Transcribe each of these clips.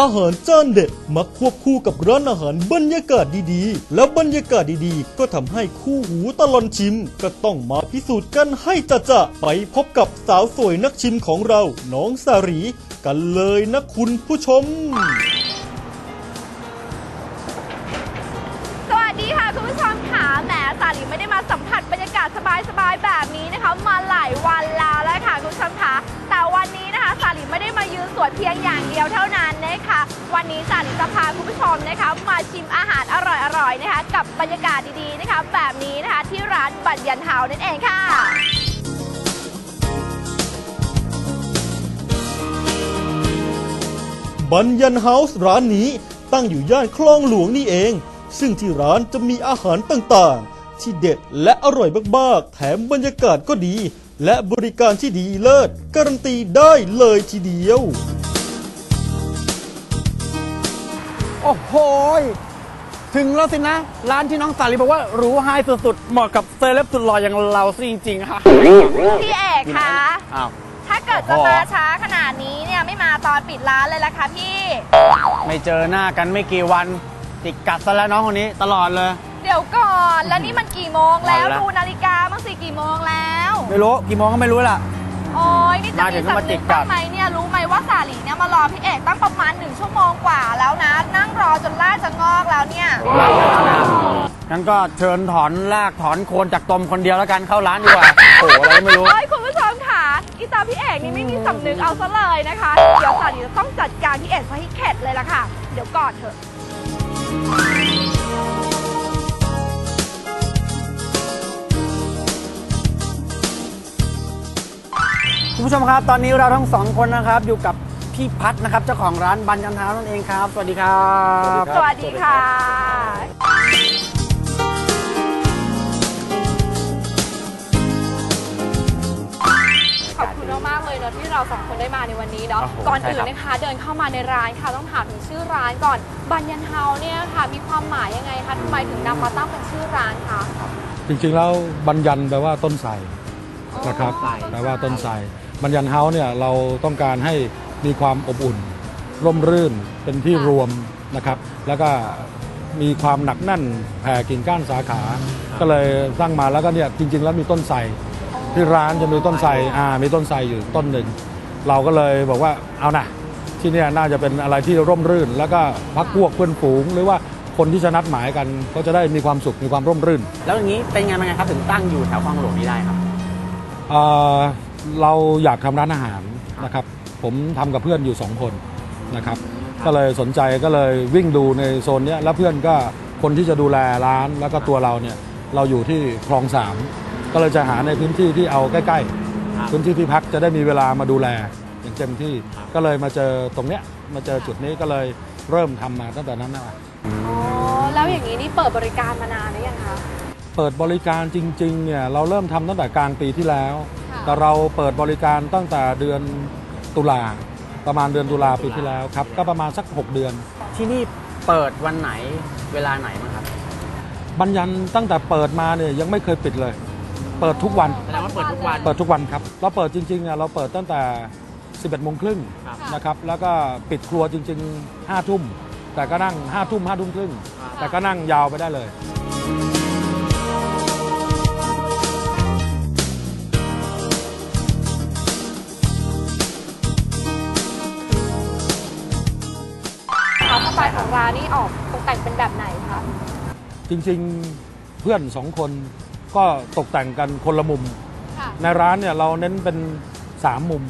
อาหารจานเด็ดมักควบคู่กับร้านอาหารบรรยากาศดีๆ แล้วบรรยากาศดีๆ ก็ทำให้คู่หูตลอนชิม ก็ต้องมาพิสูจน์กันให้จะจะๆไปพบกับสาวสวยนักชิมของเรา น้องสารี กันเลยนะคุณผู้ชม สวัสดีค่ะคุณผู้ชมค่ะแหมสาลีไม่ได้มาสาศสบายๆแบบนี้นะคะ มาหลายวันแล้วแล้วค่ะคุณผู้ชมคะแต่วันนี้นะคะสาลีไม่ได้มายืนสวนเพียงอย่างเดียวเท่านั้นนะคะวันนี้สาลีจะพาคุณผู้ชมนะคะ มาชิมอาหารอร่อยๆนะคะ กับบรรยากาศดีๆนะคะ แบบนี้นะคะที่ร้านบัตยันเฮานั่นเองค่ะบันยันเฮาส์ร้านนี้ตั้งอยู่ย่านคลองหลวงนี่เอง ซึ่งที่ร้านจะมีอาหารต่างๆ ที่เด็ดและอร่อยมากๆ แถมบรรยากาศก็ดี และบริการที่ดีเลิศการันตีได้เลยทีเดียว โอ้โหยถึงแล้วสินะ ร้านที่น้องสาลีบอกว่าหรูไฮสุดๆ เหมาะกับเซเลบสุดหล่ออย่างเราซะจริงๆค่ะพี่เอกคะ อ้าว ถ้าเกิดจะมาช้าขนาดนี้เนี่ยไม่มาตอนปิดร้านเลยละคะพี่ ไม่เจอหน้ากันไม่กี่วัน ติดกัดซะแล้วน้องคนนี้ตลอดเลยเดี๋ยวก่อน แล้วนี่มันกี่โมงแล้วเอาละดูนาฬิกาบ้างสิกี่โมงแล้ว ไม่รู้กี่โมงก็ไม่รู้ล่ะ โอ้ยนี่จะมาถึมีงก็สำมาตินึดกกับ้าดงไหมเนี่ยรู้ไหมว่าสาลีเนี่ยมารอพี่เอกตั้งประมาณหนึ่งชั่วโมงกว่าแล้วนะ นั่งรอจนล่ากจะงอกแล้วเนี่ยงั้นก็เชิญถอนรากถอนโคนจากตมคนเดียวแล้วกันเข้าร้านดีกว่าโอ้โหอะไรก็ไม่รู้โอ้ยคุณผู้ชมค่ะอีตาพี่เอกนี่ไม่มีสำนึกเอาซะเลยนะคะ เดี๋ยวสาลีจะต้องจัดการพี่เอกซะให้เข็ดเลยล่ะค่ะ เดี๋ยวก่อนเถอะ คุณผู้ชมครับ ตอนนี้เราทั้งสองคนนะครับ อยู่กับพี่พัฒนะครับ เจ้าของร้านบันยันเท้านั่นเองครับ สวัสดีครับ สวัสดีค่ะ ขอบคุณมากๆเลยเนอะที่เราสองคนได้มาในวันนี้เนาะครับผมก่อนอื่นใช่ครับ นะคะ เดินเข้ามาในร้านค่ะ ต้องถามถึงชื่อร้านก่อน บันยันเฮาเนี่ยค่ะ มีความหมายยังไงคะทำไมถึงนำมาตั้งเป็นชื่อร้านคะจริงๆแล้วบัญญันแปลว่าต้นไทรนะครับอ๋อแปลว่าต้นไท รบัญญันเฮาส์เนี่ยเราต้องการให้มีความอบอุ่น ร่มรื่นเป็นที่รวมนะครับ แล้วก็มีความหนักแน่นแผ่กิ่งก้านสาขา ก็เลยตั้งมาแล้วก็เนี่ยจริง ๆ แล้วมีต้นไทรที่ร้านจะมีต้นไทรอ่ามีต้นไทรอยู่ต้นหนึ่ง เราก็เลยบอกว่าเอานะที่เนี่ยน่าจะเป็นอะไรที่ร่มรื่น แล้วก็พักพวกเพื่อนฝูงหรือว่าคนที่จะนัดหมายกันก็จะได้มีความสุขมีความร่มรื่น แล้วอย่างนี้เป็นไงเป็นไงครับถึงตั้งอยู่แถวคลองหลวงนี้ได้ครับ เอ่อเราอยากทำร้านอาหารนะครับ ผมทำกับเพื่อนอยู่สองคนนะครับ ก็เลยสนใจก็เลยวิ่งดูในโซนเนี้ยแล้วเพื่อนก็คนที่จะดูแลร้านแล้วก็ตัวเราเนี่ยเราอยู่ที่คลองสามก็เลยจะหาในพื้นที่ที่เอาใกล้ครับๆพื้นที่ที่พักจะได้มีเวลามาดูแลอย่างเต็มที่ก็เลยมาเจอตรงเนี้ยมาเจอจุดนี้ก็เลยเริ่มทำมาตั้งแต่นั้นนะอ๋อแล้วอย่างนี้นี่เปิดบริการมานานหรือยังคะเปิดบริการจริงๆเนี่ยเราเริ่มทำตั้งแต่กลางปีที่แล้วค่ะ แต่เราเปิดบริการตั้งแต่เดือนตุลาประมาณเดือนตุลาปีที่แล้วครับ ก็ประมาณสัก 6 เดือน ที่นี่เปิดวันไหนเวลาไหนมั้างครับบัญญันตั้งแต่เปิดมาเนี่ยยังไม่เคยปิดเลย เปิดทุกวันแสดงว่าเปิดทุกวัน เปิดทุกวันครับ เราเปิดจริงๆเนี่ยเราเปิดตั้งแต่ 11โมงครึ่งครับนะครับแล้วก็ปิดครัวจริง ๆ 5 ทุ่ม แต่ก็นั่ง 5 ทุ่ม5ทุ่มครึ่ง แต่ก็นั่งยาวไปได้เลย ร้านนี่ออกตกแต่งเป็นแบบไหนคะ จริงๆเพื่อนสองคนก็ตกแต่งกันคนละมุม ค่ะ ในร้านเนี่ยเราเน้นเป็น 3 มุม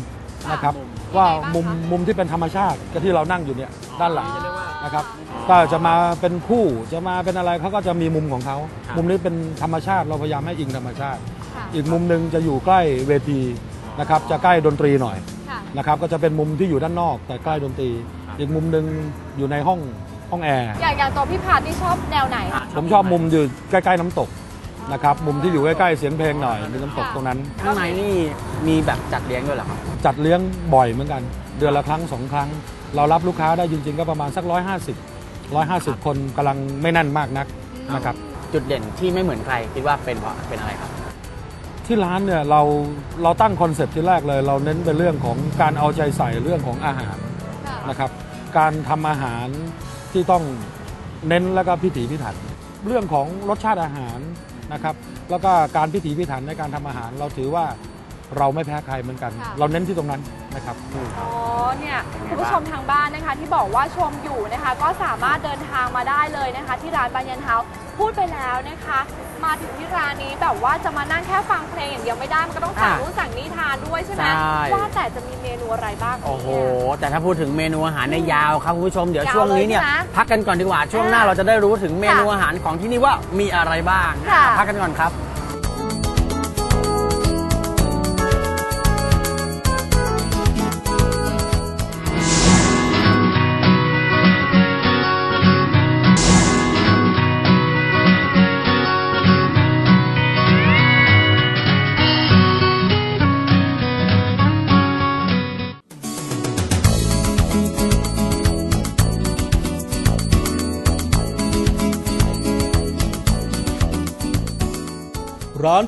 นะครับสามมุมว่ายังไงบ้างมุมคะ มุมที่เป็นธรรมชาติก็ที่เรานั่งอยู่เนี่ยด้านหลังนะครับก็จะมาเป็นคู่จะมาเป็นอะไรเขาก็จะมีมุมของเขามุมนี้เป็นธรรมชาติเราพยายามให้อิงธรรมชาติ ค่ะอีกมุมหนึ่งจะอยู่ใกล้เวทีนะครับจะใกล้ดนตรีหน่อยค่ะ นะครับก็จะเป็นมุมที่อยู่ด้านนอกแต่ใกล้ดนตรี อีกมุมหนึ่งอยู่ในห้อง ห้องแอร์อย่างอย่างตัวพี่พาที่ชอบแนวไหนคะผมชอบมุมอยู่ใกล้ๆน้ำตกนะครับมุมที่อยู่ใกล้ๆเสียงเพลงหน่อยมีน้ำตกตรงนั้น ข้างในนี่มีแบบจัดเลี้ยงด้วยเหรอครับ จัดเลี้ยงบ่อยเหมือนกัน เดือนละครั้งสองครั้ง เรารับลูกค้าได้จริงๆ ก็ประมาณสัก 150 150 คนกำลังไม่แน่นมากนักนะครับจุดเด่นที่ไม่เหมือนใครคิดว่าเป็นเพราะเป็นอะไรครับ ที่ร้านเนี่ยเราเราตั้งคอนเซ็ปต์ที่แรกเลย เราเน้นเป็นเรื่องของการเอาใจใส่เรื่องของอาหารค่ะนะครับ การทำอาหาร ที่ต้องเน้นแล้วก็พิถีพิถัน เรื่องของรสชาติอาหารนะครับแล้วก็การพิถีพิถันในการทำอาหาร เราถือว่าเราไม่แพ้ใครเหมือนกัน ค่ะ เราเน้นที่ตรงนั้นนะครับอ๋อเนี่ยคุณผู้ชมทางบ้านนะคะ ที่บอกว่าชมอยู่นะคะ ก็สามารถเดินทางมาได้เลยนะคะ ที่ร้านบานยันเฮาส์พูดไปแล้วนะคะมาถึงที่ร้านนี้แบบว่าจะมานั่งแค่ฟังเพลงอย่างเดียวไม่ได้มันก็ต้องสั่งอะรู้นสั่งนี่ทานด้วยใช่ไหมใช่ ว่าแต่จะมีเมนูอะไรบ้างคะโอ้โห เนี่ย แต่ถ้าพูดถึงเมนูอาหารในยยาวครับคุณผู้ชมเดี๋ยวยาวช่วงนี้เนี่ยเลยใช่ไหมพักกันก่อนดีกว่าช่วงหน้าอ่าเราจะได้รู้ถึงเมนูค่ะอาหารของที่นี่ว่ามีอะไรบ้างค่ะ พักกันก่อนครับ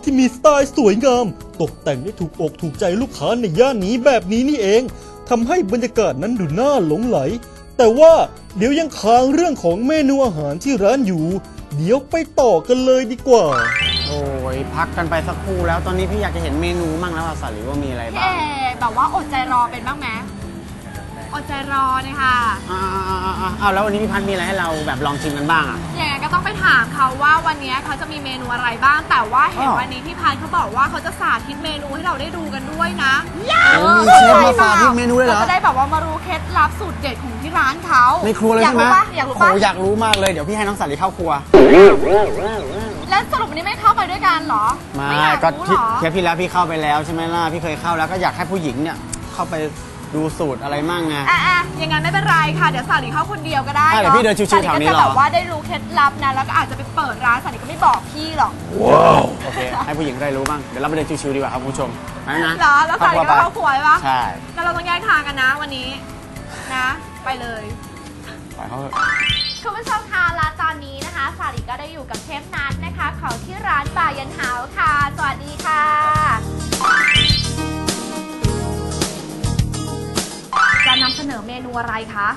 ที่มีสไตล์สวยงาม ตกแต่งได้ถูกอกถูกใจลูกค้าในย่านนี้แบบนี้นี่เองทำให้บรรยากาศนั้นดูน่าหลงไหล แต่ว่าเดี๋ยวยังค้างเรื่องของเมนูอาหารที่ร้านอยู่ เดี๋ยวไปต่อกันเลยดีกว่า โอ้ยพักกันไปสักครู่แล้วตอนนี้พี่อยากจะเห็นเมนูมั่งแล้วอะสาลีว่ามีอะไรพี่บ้าเองแบบว่าอดใจรอเป็นบ้างไหมอดใจรอนะคะอ่าๆๆๆอ้าวแล้ววันนี้พี่พัดมีอะไรให้เราแบบลองชิมกันบ้างอะอย่างนั้น ก็ต้องไปถามเขาว่าวันนี้เขาจะมีเมนูอะไรบ้าง แต่ว่าเห็นอ้าววันนี้พี่พันธ์เขาบอกว่าเขาจะสาธิตเมนูให้เราได้ดูกันด้วยนะโอ้มีเชฟมาสาธิตเมนูเลยเหรอเราจะได้แบบว่ามารู้เคล็ดลับสูตรเด็ดของที่ร้านเขาในครัวเลยอยากใช่ไหมรู้ปะอยากรู้โอ้ปะโหอยากรู้มากเลยเดี๋ยวพี่ให้น้องสาลีเข้าครัว แล้วสรุปวันนี้ไม่เข้าไปด้วยกันเหรอ ไมาอยากก็รู้ที่เหรอเทปที่แล้วพี่เข้าไปแล้วใช่ไหมล่ะพี่เคยเข้าแล้วก็อยากให้ผู้หญิงเนี่ยเข้าไป ดูสูตรอะไรมั่งไง อะอะอย่างนั้นไม่เป็นไรค่ะ เดี๋ยวสาลีเข้าคนเดียวก็ได้อะเดี๋ยวพี่เดินชิวๆแถวนี้สาลีก็จะเหรอ แบบว่าได้รู้เคล็ดลับนะ แล้วก็อาจจะไปเปิดร้านสาลีก็ไม่บอกพี่หรอกโอเค ให้ผู้หญิงได้รู้บ้าง เดี๋ยวเราไปเดินชิวๆดีกว่าครับคุณผู้ชมไปนะเหรอ แล้วสาลีก็เข้าครัวใช่ปะใช่ แล้วเราต้องแยกทางกันนะวันนี้นะ ไปเลย ไปเขาเถอะ คุณผู้ชมคะและตอนนี้นะคะ สาลีก็ได้อยู่กับเชฟนัทนะคะ ของที่ร้านป่ายันเฮาส์ค่ะ สวัสดีค่ะ อเมนูอะไรคะ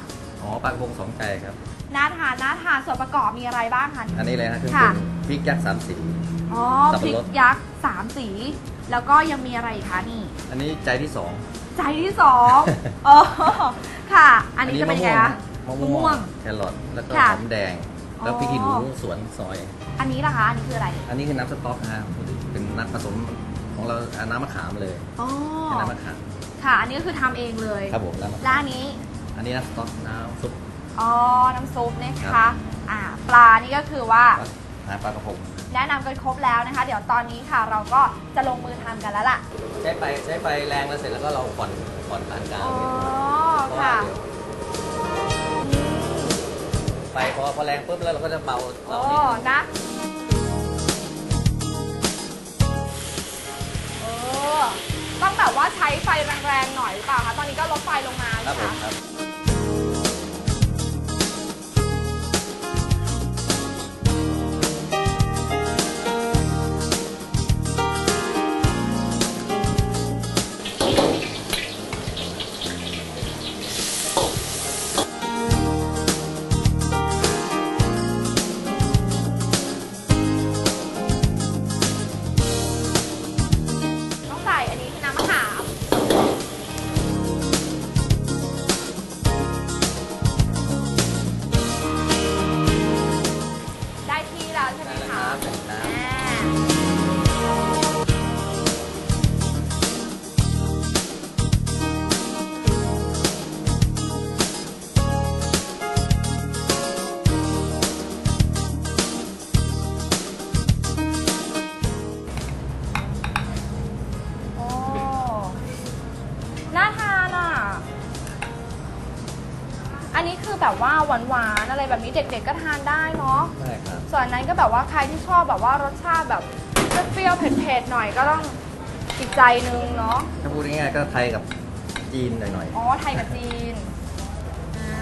อ๋อปลากระพงสองใจครับน่าทานน่าทานส่วนประกอบมีอะไรบ้างคะ อันนี้เลยนะคือค่ะเป็นพริกยักษ์สามสี อ๋อสับพปะริรกด ยักษ์สามสี แล้วก็ยังมีอะไรอีกคะนี่ อันนี้ใจที่สอง ใจที่สองอ๋อค่ะ อันนี้จะเป็นยังไงคะ มะมะม่ม่ววงงแครอทแล้วก็ค่ะหอมแดง แล้วอ๋อพริกขี้หนูสวนซอย อันนี้ล่ะคะ อันนี้คืออะไร อันนี้คือน้ำสต๊อกนะฮะเป็นน้ำผสมของเราเอาน้ำมะขามเลยอ๋อ เป็นน้ำมะขาม ค่ะ อันนี้ก็คือทำเองเลยครับผมน้ำมะแล้ขาวมอันนี้ อันนี้น้ำสต๊อกน้ำซุป อ๋อ น้ำซุปนะครัคะบ อ่าปลานี่ก็คือว่าหาปลากระพงแนะนำกันครบแล้วนะคะ เดี๋ยวตอนนี้ค่ะ เราก็จะลงมือทำกันแล้วล่ะ ใช้ไฟใช้ไฟแรงแล้วเสร็จแล้วก็เราผ่อนผ่อนปานกลางอ๋อ เพราะว่าค่ะ เดี๋ยวไฟพอพอแรงปุ๊บแล้วเราก็จะเบาโอ้เบานิดนึงนะ ต้องแบบว่าใช้ไฟแรงๆหน่อยหรือเปล่าคะ ตอนนี้ก็ลดไฟลงมาคใช่บไหมคะผมครับ หวานๆอะไรแบบนี้เด็กๆก็ทานได้เนาะได้ครับ ส่วนอันนั้นก็แบบว่าใครที่ชอบแบบว่ารสชาติแบบเปรี้ยวๆเผ็ดๆหน่อยก็ต้องอีกใจนึงเนาะ ถ้าพูดง่ายๆก็ไทยกับจีนหน่อยอ๋อ ไทยกับจีน อ่า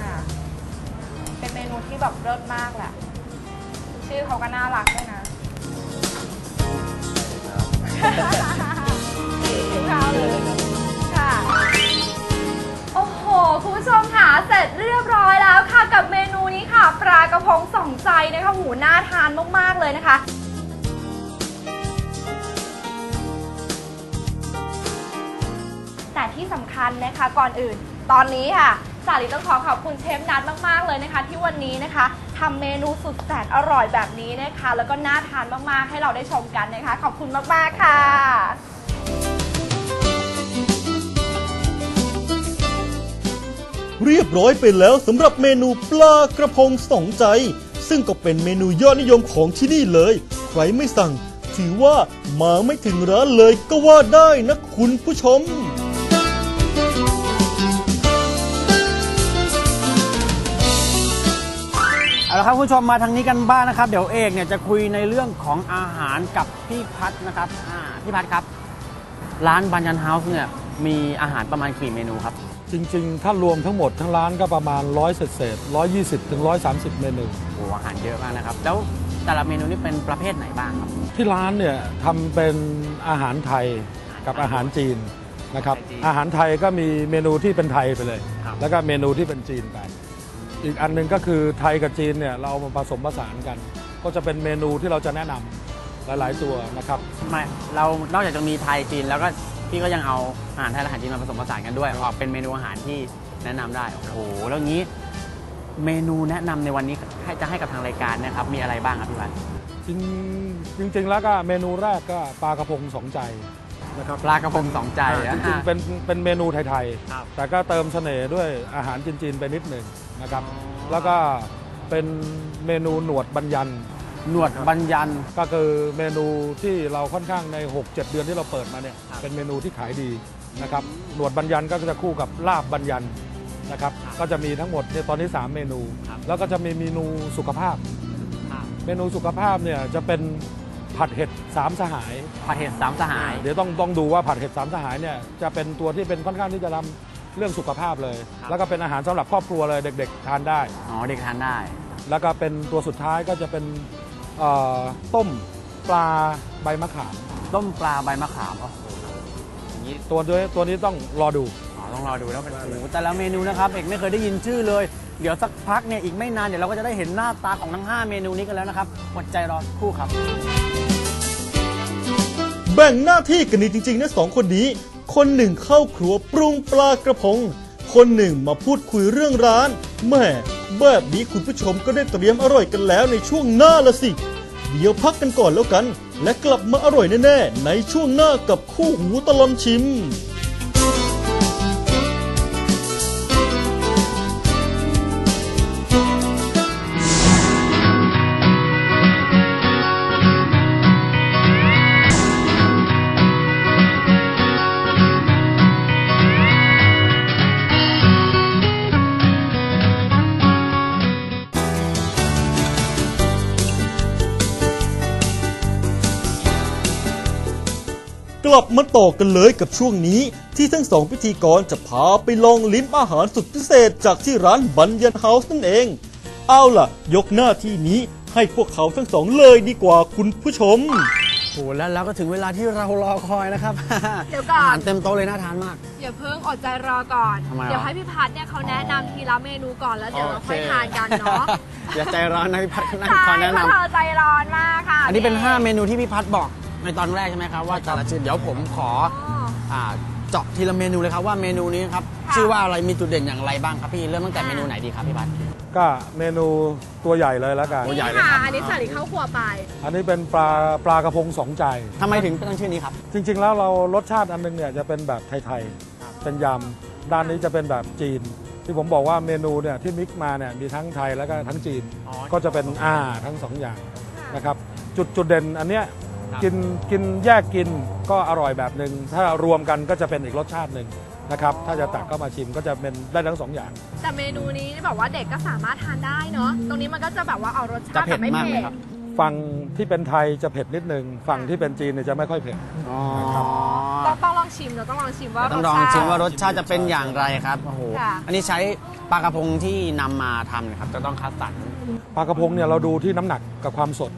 เป็นเมนูที่แบบเลิศมากแหละ ชื่อเขาก็น่ารักด้วยนะ ๆครับ คุณผู้ชมค่ะเสร็จเรียบร้อยแล้วค่ะกับเมนูนี้ค่ะ ปลากระพงสองใจนะคะหูน่าทานมาก ๆ เลยนะคะแต่ที่สำคัญนะคะก่อนอื่น ตอนนี้ค่ะสาลีต้องขอขอบคุณเชฟนัทมาก ๆ เลยนะคะ ที่วันนี้นะคะทำเมนูสุดแสนอร่อยแบบนี้นะคะ แล้วก็น่าทานมาก ๆ ให้เราได้ชมกันนะคะ ขอบคุณมาก ๆ ค่ะ เรียบร้อยไปแล้วสำหรับเมนูปลากระพงสองใจ ซึ่งก็เป็นเมนูยอดนิยมของที่นี่เลย ใครไม่สั่ง ถือว่ามาไม่ถึงร้านเลยก็ว่าได้นะคุณผู้ชมเอาละครับคุณผู้ชมมาทางนี้กันบ้างนะครับ เดี๋ยวเอกเนี่ยจะคุยในเรื่องของอาหารกับพี่พัฒนะครับอ่าพี่พัฒครับ ร้านบันยันเฮาส์เนี่ยมีอาหารประมาณกี่เมนูครับ จริงๆ ถ้ารวมทั้งหมดทั้งร้านก็ประมาณ 100เศษเศษ120 ถึง 130 เมนู โอ้อาหารเยอะมากนะครับ แล้วแต่ละเมนูนี่เป็นประเภทไหนบ้างครับ ที่ร้านเนี่ยทำเป็นอาหารไทยกับอาหารจีนนะครับอาหารจีนอาหารไทยก็มีเมนูที่เป็นไทยไปเลย ครับ แล้วก็เมนูที่เป็นจีนไป อีกอันหนึงก็คือไทยกับจีนเนี่ยเราเอามาผสมผสานกัน ก็จะเป็นเมนูที่เราจะแนะนำหลาย ๆ ตัวนะครับ ไม่เรานอกจากจะมีไทยจีนแล้วก็ พี่ก็ยังเอาอาหารไทยและอาหารจีนมาผสมผสานกันด้วย ออกเป็นเมนูอาหารที่แนะนำได้ โอ้โห แล้วงี้เมนูแนะนำในวันนี้ให้จะให้กับทางรายการนะครับ มีอะไรบ้างครับพี่พัฒน์จริงจริง ๆ แล้วก็เมนูแรกก็ปลากระพงสองใจนะครับปลากระพงสองใจจอะริงๆเป็นเป็นเมนูไทยครับ ๆ แต่ก็เติมเสน่ห์ด้วยอาหารจีนๆไปนิดหนึ่งนะครับแล้วก็เป็นเมนูหนวดบัญญัน หนวดบัญญัน ก็คือเมนูที่เราค่อนข้างใน 6-7 เดือนที่เราเปิดมาเนี่ยครับเป็นเมนูที่ขายดีนะครับหนวดบัญญันก็จะคู่กับลาบบัญญันนะครับก็จะมีทั้งหมดเนี่ยตอนนี้ 3 เมนู แล้วก็จะมีเมนูสุขภาพ เมนูสุขภาพเนี่ยจะเป็นผัดเห็ดสามสหาย ผัดเห็ดสามสหาย เดี๋ยวต้องต้องดูว่าผัดเห็ดสามสหายเนี่ยจะเป็นตัวที่เป็นค่อนข้างที่จะทำเรื่องสุขภาพเลยครับแล้วก็เป็นอาหารสำหรับครอบครัวเลยเด็ก ๆ ทานได้ อ๋อเด็กทานได้ แล้วก็เป็นตัวสุดท้ายก็จะเป็นเอ่อ ต้มปลาใบมะขาม ต้มปลาใบมะขามโอ้โหอย่างนี้ตัวด้วยตัวนี้ต้องรอดู อ๋อต้องรอดูแล้วเป็นโอ้โหแต่ละเมนูนะครับเอกไม่เคยได้ยินชื่อเลย เดี๋ยวสักพักเนี่ยอีกไม่นานเดี๋ยวเราก็จะได้เห็นหน้าตาของทั้ง 5 เมนูนี้กันแล้วนะครับอดใจรอสักครู่ครับ แบ่งหน้าที่กันดีจริงๆนะสองคนนี้ คนหนึ่งเข้าครัวปรุงปลากระพง คนหนึ่งมาพูดคุยเรื่องร้านแหม่ แบบนี้คุณผู้ชมก็ได้เตรียมอร่อยกันแล้วในช่วงหน้าละสิ เดี๋ยวพักกันก่อนแล้วกัน และกลับมาอร่อยแน่ๆในช่วงหน้ากับคู่หูตลอนชิม ลับมาต่อกันเลยกับช่วงนี้ ที่ทั้งสองพิธีกรจะพาไปลองลิ้มอาหารสุดพิเศษจากที่ร้านบันยันเฮาส์นั่นเอง เอาล่ะ ยกหน้าที่นี้ให้พวกเขาทั้งสองเลยดีกว่าคุณผู้ชม โอ้โหแล้วแล้วก็ถึงเวลาที่เรารอคอยนะครับ เดี๋ยวก่อน อาหารเต็มโต๊ะเลยน่าทานมาก อย่าเพิ่งอดใจรอก่อน ทำไมวะเดี๋ยวให้พี่พัฒน์เนี่ยเขาแนะนำทีละเมนูก่อนแล้วเดี๋ยวเราค่อยทานกันเนาะอย่าใจร้อนนะพี่พัดนั่งใช่คอยแนะเพราะนำเธอใจร้อนมากค่ะอันนี้เป็น 5 เมนูที่พี่พัดบอก ในตอนแรกใช่ไหมครับว่าแต่ละชิ้นเดี๋ยวผมขออ๋ออ่าเจาะทีละเมนูเลยครับว่าเมนูนี้ครับค่ะ ชื่อว่าอะไรมีจุดเด่นอย่างไรบ้างครับพี่เริ่มตั้งแต่เมนูไหนดีครับพี่พัดก็เมนูตัวใหญ่เลยแล้วกัน ตัวใหญ่นี่ค่ะอันนี้สาลีเข้าครัวไป อันนี้เป็นปลาปลากระพงสองใจ ทำไมถึงตั้งชื่อนี้ครับ จริง ๆ แล้วเรารสชาติอันนึงเนี่ยจะเป็นแบบไทยๆ เป็นยำ ด้านนี้จะเป็นแบบจีน ที่ผมบอกว่าเมนูเนี่ยที่มิกซ์มาเนี่ยมีทั้งไทยแล้วก็ทั้งจีน อ๋อ ก็จะเป็นอาทั้งสองอย่างนะครับ จุดจุดเด่นอันเนี้ยครับ กินกินแยกกินก็อร่อยแบบหนึ่งถ้ารวมกันก็จะเป็นอีกรสชาติหนึ่งนะครับถ้าจะตักเข้ามาชิมก็จะเป็นได้ทั้งสองอย่าง แต่เมนูนี้แบบว่าเด็กก็สามารถทานได้เนาะตรงนี้มันก็จะแบบว่าเอารสชาจะติเผ็แบดบไม่มากไหมเผ็ดครับฝั่งที่เป็นไทยจะเผ็ดนิดนึงฝั่งที่เป็นจีนเนี่ยจะไม่ค่อยเผ็ดอ๋อต้องต้องลองชิมเราต้องลองชิมว่าต้องลองรสชาติชิมว่ารสชาติจะเป็นอย่างไรครับโอ้โหค่ะอันนี้ใช้ปลากระพงที่นำมาทำนะครับจะต้องคัดสรรปลากระพงเนี่ยเราดูที่น้ำหนักกับความสด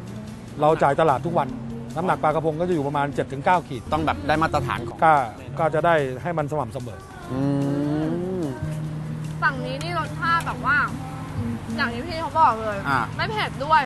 เราจ่ายตลาดทุกวัน น้ำหนักปลากระพงก็จะอยู่ประมาณ 7-9 ขีด ต้องแบบได้มาตรฐานของก็ก็จะได้ให้มันสม่ำเสมอ อืม ฝั่งนี้นี่รสชาติแบบว่า อย่างที่พี่เขาบอกเลย อ่า ไม่เผ็ดด้วย